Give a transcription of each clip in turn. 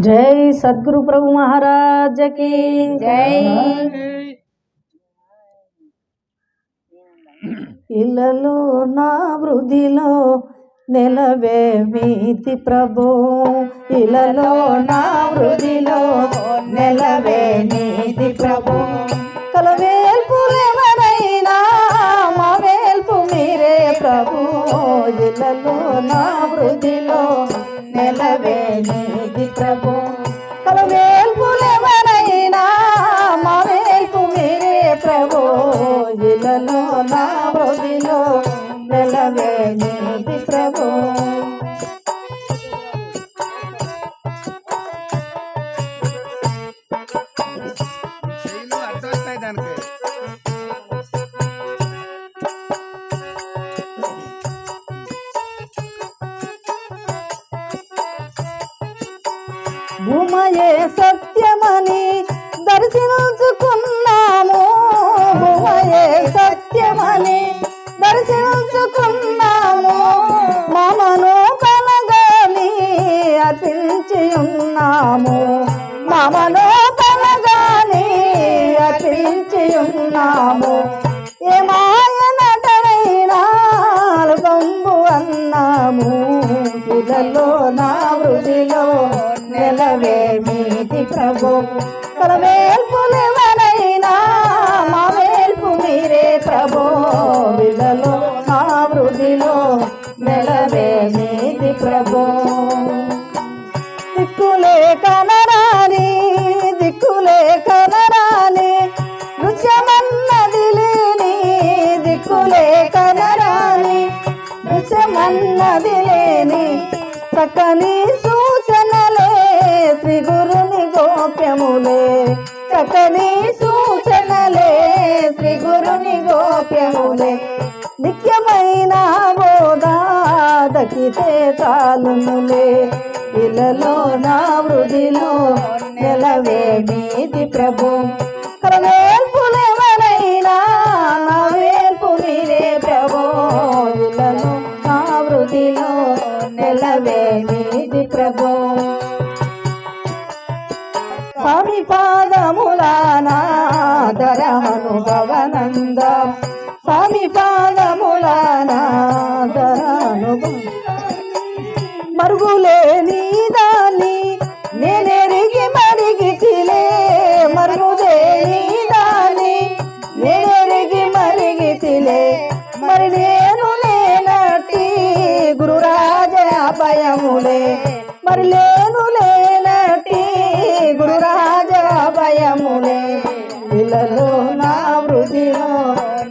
జై సద్గురు ప్రభు మహారాజ్కి. జై. ఇళ్ళలో నా వృద్ధిలో నెలవే మీతి ప్రభు. ఇళ్ళలో నా వృద్ధిలో నెలవే నీతి ప్రభు. కలవేల్పులెవరైనా మా వేల్పు మీరే ప్రభు. ఇళ్ళలో నా నీది ప్రభు. ప్రభు కలవేల్పులెవరైనా మా వేల్పు మీరే ప్రభు. ఇళ్ళలో నా వృద్ధిలో నెలవే నీది ప్రభు. చెయ్యిలు అడ్డు దానికి. భూమయే సత్యమని దర్శించుకున్నాము. భూమయే సత్యమని దర్శించుకున్నాము. మమను కలగాని అర్పించి ఉన్నాము. మమను కలగాని అర్పించి ఉన్నాము. మీది ప్రభు. తన వేల్పులెవరైనా మా మేల్పు మీరే ప్రభు. పిల్లలో మా వృద్ధిలో నెలవే మీది ప్రభు. దిక్కులే కనరాని దిక్కులే కనరాని నృత్యమన్నది లేని దిక్కులే కనరాని నృత్యమన్నది లేని చక్కని చక్కని సూచనలే శ్రీ గురుని గోప్యములే. నిత్యమైన బోధా దక్కితే చాలునులే. ఇలలో నా వృధిలో నెలవే మీది ప్రభు. కరవేల్పులెవరైనా నా వేల్పు మీరే ప్రభు. ఇలలో నా వృధిలో నెలవే స్వామి పాదములానా ధరమనుభవనంద స్వామి పాదములానా ధరనుభవ మరుగులే నీ దాన్ని నేనెరిగి మరిగితిలే. మరుగులేని దాన్ని నేనెరిగి మరిగితిలే. మరి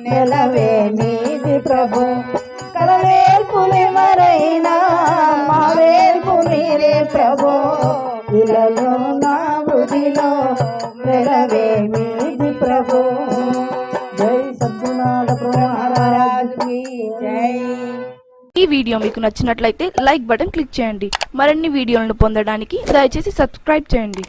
నెలవే నీది ప్రభు. కలవేల్పులెవరైనా మా వేల్పు మీరే ప్రభు. ఇళ్ళలో నా బుధిలో నెలవే మీది ప్రభు. జై సద్గుణాల ప్రభు జై. ఈ వీడియో మీకు నచ్చినట్లయితే లైక్ బటన్ క్లిక్ చేయండి. మరిన్ని వీడియోలను పొందడానికి దయచేసి సబ్స్క్రైబ్ చేయండి.